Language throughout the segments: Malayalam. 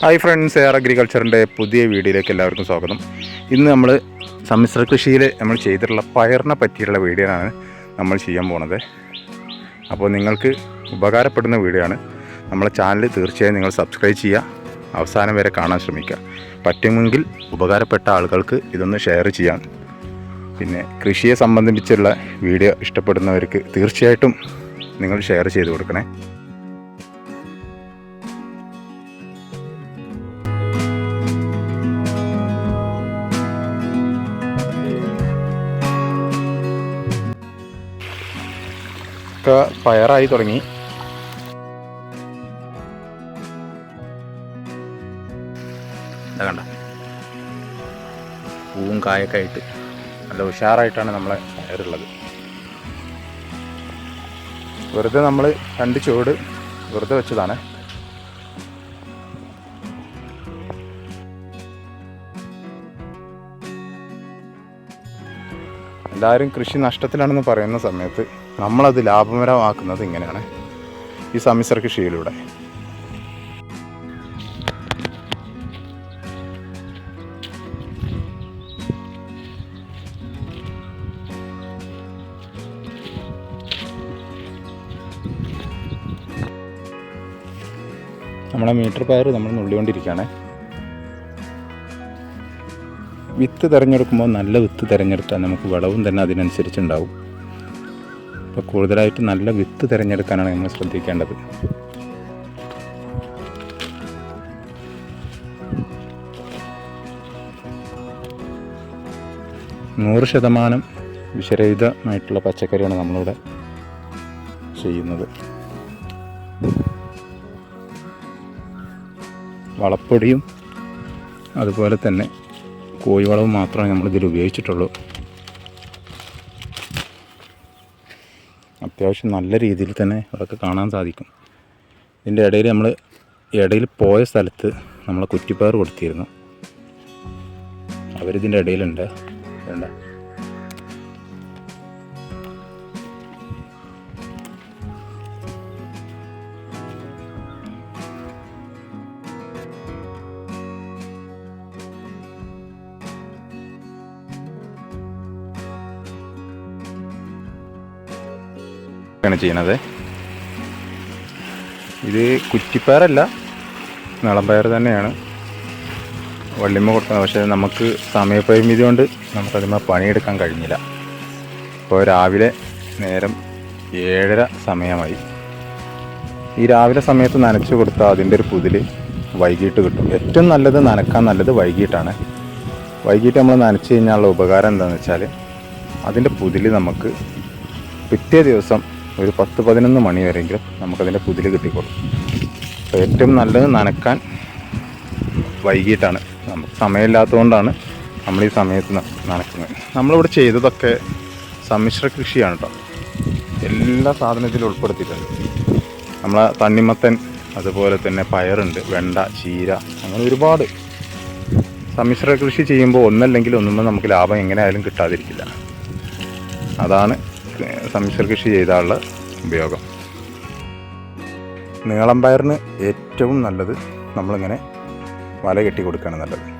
ഹായ് ഫ്രണ്ട്സ് എയർ അഗ്രികൾച്ചറിന്റെ പുതിയ വീഡിയോയിലേക്ക് എല്ലാവർക്കും സ്വാഗതം. ഇന്ന് നമ്മൾ സമ്മിശ്ര കൃഷിയിൽ നമ്മൾ ചെയ്തിട്ടുള്ള പയറിനെ പറ്റിയുള്ള വീഡിയോ ആണ് നമ്മൾ ചെയ്യാൻ പോണത്. അപ്പോൾ നിങ്ങൾക്ക് ഉപകാരപ്പെടുന്ന വീഡിയോ ആണ് നമ്മളെ ചാനൽ തീർച്ചയായും നിങ്ങൾ സബ്സ്ക്രൈബ് ചെയ്യുക. അവസാനം വരെ കാണാൻ ശ്രമിക്കുക. പറ്റുമെങ്കിൽ ഉപകാരപ്പെട്ട ആളുകൾക്ക് ഇതൊന്ന് ഷെയർ ചെയ്യാം പിന്നെ കൃഷിയെ സംബന്ധിച്ചുള്ള വീഡിയോ ഇഷ്ടപ്പെടുന്നവർക്ക് തീർച്ചയായിട്ടും നിങ്ങൾ ഷെയർ ചെയ്ത് കൊടുക്കണേ. ഒക്കെ പയറായി തുടങ്ങി. കണ്ട? പൂവും കായൊക്കെ ആയിട്ട് നല്ല ഉഷാറായിട്ടാണ് നമ്മളെ പയറുള്ളത് വെറുതെ നമ്മൾ രണ്ട് ചുവട് വെറുതെ വെച്ചതാണ്. എല്ലാവരും കൃഷി നഷ്ടത്തിലാണെന്ന് പറയുന്ന സമയത്ത് നമ്മളത് ലാഭകരമാക്കുന്നത് ഇങ്ങനെയാണ്. ഈ സമ്മിശ്ര കൃഷിയിലൂടെ. നമ്മളെ മീറ്റർ പയർ നമ്മൾ നുള്ളിക്കൊണ്ടിരിക്കുകയാണ്. വിത്ത് തിരഞ്ഞെടുക്കുമ്പോൾ നല്ല വിത്ത് തിരഞ്ഞെടുത്താൽ നമുക്ക് വിളവും തന്നെ അതിനനുസരിച്ചുണ്ടാവും. അപ്പോൾ കൂടുതലായിട്ട് നല്ല വിത്ത് തിരഞ്ഞെടുക്കാനാണ് നമ്മൾ ശ്രദ്ധിക്കേണ്ടത്. നൂറ് ശതമാനം വിഷരഹിതമായിട്ടുള്ള പച്ചക്കറിയാണ് നമ്മളിവിടെ ചെയ്യുന്നത്. വളപ്പൊടിയും അതുപോലെ തന്നെ കോഴിവളവും മാത്രമേ നമ്മളിതിൽ ഉപയോഗിച്ചിട്ടുള്ളൂ. അത്യാവശ്യം നല്ല രീതിയിൽ തന്നെ അതൊക്കെ കാണാൻ സാധിക്കും. ഇതിന്റെ ഇടയിൽ നമ്മൾ ഇടയിൽ പോയ സ്ഥലത്ത് നമ്മൾ കുറ്റിപ്പയർ കൊടുത്തിരുന്നു. അവരിതിന്റെ ഇടയിലുണ്ട്. വേണ്ട ആണ് ചെയ്യണത്. ഇത് കുറ്റിപ്പയറല്ല നളംപയർ തന്നെയാണ്. വള്ളിമ കൊടുക്കുന്നത് പക്ഷേ നമുക്ക് സമയപരിമിതി കൊണ്ട് നമുക്കതിമ പണിയെടുക്കാൻ കഴിഞ്ഞില്ല. ഇപ്പോൾ രാവിലെ നേരം ഏഴര സമയമായി. ഈ രാവിലെ സമയത്ത് നനച്ചു കൊടുത്താൽ അതിന്റെ ഒരു പുതിൽ വൈകിട്ട് കിട്ടും. ഏറ്റവും നല്ലത് നനക്കാൻ നല്ലത് വൈകിട്ടാണ്. വൈകിട്ട് നമ്മൾ നനച്ചു കഴിഞ്ഞാലുള്ള ഉപകാരം എന്താണെന്ന് വെച്ചാൽ അതിന്റെ പുതിൽ നമുക്ക് പിറ്റേ ദിവസം ഒരു പത്ത് പതിനൊന്ന് മണി വരെയെങ്കിലും നമുക്കതിന്റെ പുതിൽ കിട്ടിക്കോളും. അപ്പോൾ ഏറ്റവും നല്ലത് നനക്കാൻ വൈകിട്ടാണ്. നമുക്ക് സമയമില്ലാത്തതുകൊണ്ടാണ് നമ്മൾ ഈ സമയത്ത് നനക്കുന്നത് നമ്മളിവിടെ ചെയ്തതൊക്കെ സമ്മിശ്ര കൃഷിയാണ് കേട്ടോ എല്ലാ സാധനത്തിലും ഉൾപ്പെടുത്തിയിട്ടുണ്ട്. നമ്മളെ തണ്ണിമത്തൻ അതുപോലെ തന്നെ പയറുണ്ട് വെണ്ട ചീര അങ്ങനെ ഒരുപാട് സമ്മിശ്ര കൃഷി ചെയ്യുമ്പോൾ ഒന്നല്ലെങ്കിൽ ഒന്നുമ്പോൾ നമുക്ക് ലാഭം എങ്ങനെയായാലും കിട്ടാതിരിക്കില്ല. അതാണ് സമ്മിശ്ര കൃഷി ചെയ്താലുള്ള ഉപയോഗം. നീളം പയറിന് ഏറ്റവും നല്ലത് നമ്മളിങ്ങനെ വല കെട്ടി കൊടുക്കുകയാണ് നല്ലത്.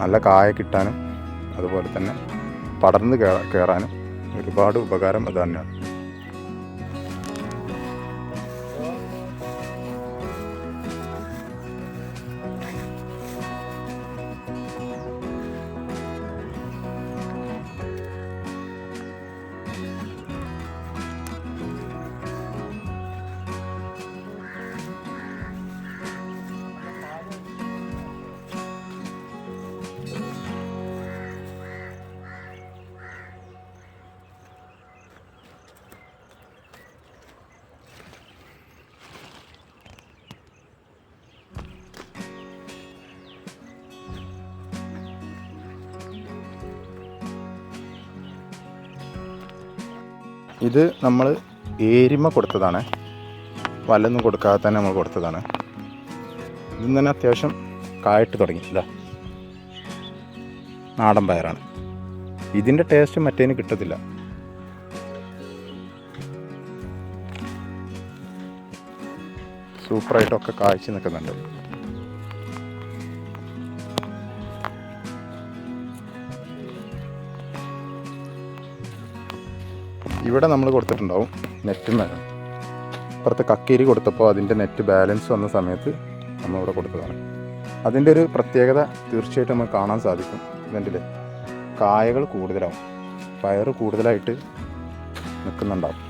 നല്ല കായ കിട്ടാനും അതുപോലെ തന്നെ പടർന്ന് കയറാ- കയറാനും ഒരുപാട് ഉപകാരം അത് തന്നെയാണ്. ഇത് നമ്മൾ ഏരിമ കൊടുത്തതാണ്. വല്ലൊന്നും കൊടുക്കാതെ തന്നെ നമ്മൾ കൊടുത്തതാണ്. ഇതും തന്നെ അത്യാവശ്യം കായിട്ട് തുടങ്ങി. ഇതാ. നാടൻ പയറാണ്. ഇതിന്റെ ടേസ്റ്റ് മറ്റേന് കിട്ടത്തില്ല. സൂപ്പറായിട്ടൊക്കെ കാഴ്ച നിൽക്കുന്നുണ്ട്. ഇവിടെ നമ്മൾ കൊടുത്തിട്ടുണ്ടാവും നെറ്റും വേണം അപ്പുറത്ത് കക്കേരി കൊടുത്തപ്പോൾ അതിന്റെ നെറ്റ് ബാലൻസ് വന്ന സമയത്ത് നമ്മളിവിടെ കൊടുത്തതാണ്. അതിന്റെ ഒരു പ്രത്യേകത തീർച്ചയായിട്ടും നമുക്ക് കാണാൻ സാധിക്കും ഇതിന്റെ കായകൾ കൂടുതലാവും. പയർ കൂടുതലായിട്ട് നിൽക്കുന്നുണ്ടാവും.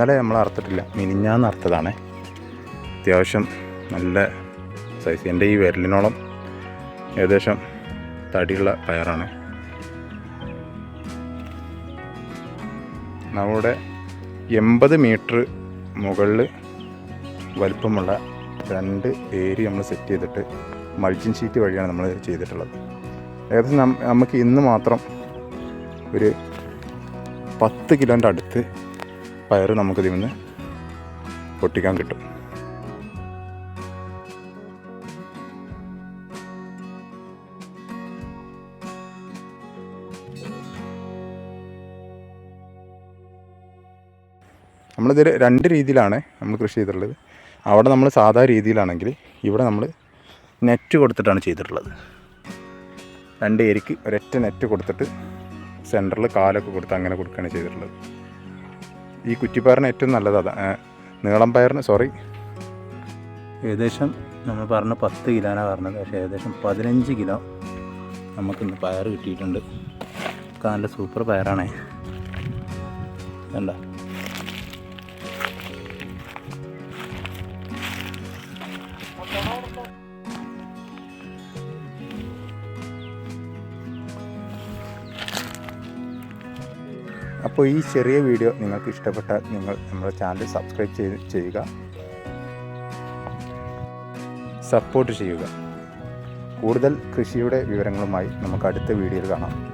ഇന്നലെ നമ്മൾ അറുത്തിട്ടില്ല. മിനിഞ്ഞാന്ന് അറുത്തതാണ്. അത്യാവശ്യം നല്ല സൈസ് എന്റെ ഈ വിരലിനോളം ഏകദേശം തടിയുള്ള പയറാണ്. നമ്മുടെ എൺപത് മീറ്റർ മുകളിൽ വലിപ്പമുള്ള രണ്ട് ഏരി നമ്മൾ സെറ്റ് ചെയ്തിട്ട് മൾച്ചിങ് ഷീറ്റ് വഴിയാണ് നമ്മൾ ചെയ്തിട്ടുള്ളത്. ഏകദേശം നമുക്ക് ഇന്ന് മാത്രം ഒരു പത്ത് കിലോന്റെ അടുത്ത് പയർ നമുക്കിതിൽ നിന്ന് പൊട്ടിക്കാൻ കിട്ടും. നമ്മളിതിൽ രണ്ട് രീതിയിലാണ് നമ്മൾ കൃഷി ചെയ്തിട്ടുള്ളത്. അവിടെ നമ്മൾ സാധാ രീതിയിലാണെങ്കിൽ ഇവിടെ നമ്മൾ നെറ്റ് കൊടുത്തിട്ടാണ് ചെയ്തിട്ടുള്ളത്. രണ്ട് ഏരിക്ക് ഒരൊറ്റ നെറ്റ് കൊടുത്തിട്ട് സെന്ററിൽ കാലൊക്കെ കൊടുത്ത് അങ്ങനെ കൊടുക്കുകയാണ് ചെയ്തിട്ടുള്ളത്. ഈ കുറ്റിപ്പയറിന് ഏറ്റവും നല്ലത് അതാ ഏ, നീളം പയറിന് സോറി ഏകദേശം നമ്മൾ പറഞ്ഞ പത്ത് കിലോനാണ് പറഞ്ഞത്. പക്ഷേ ഏകദേശം പതിനഞ്ച് കിലോ നമുക്കിന്ന് പയർ കിട്ടിയിട്ടുണ്ട്. നല്ല സൂപ്പർ പയറാണേ. വേണ്ട അപ്പോൾ ഈ ചെറിയ വീഡിയോ നിങ്ങൾക്ക് ഇഷ്ടപ്പെട്ടാൽ നിങ്ങൾ നമ്മുടെ ചാനൽ സബ്സ്ക്രൈബ് ചെയ്ത് ചെയ്യുക. സപ്പോർട്ട് ചെയ്യുക. കൂടുതൽ കൃഷിയുടെ വിവരങ്ങളുമായി നമുക്ക് അടുത്ത വീഡിയോയിൽ കാണാം.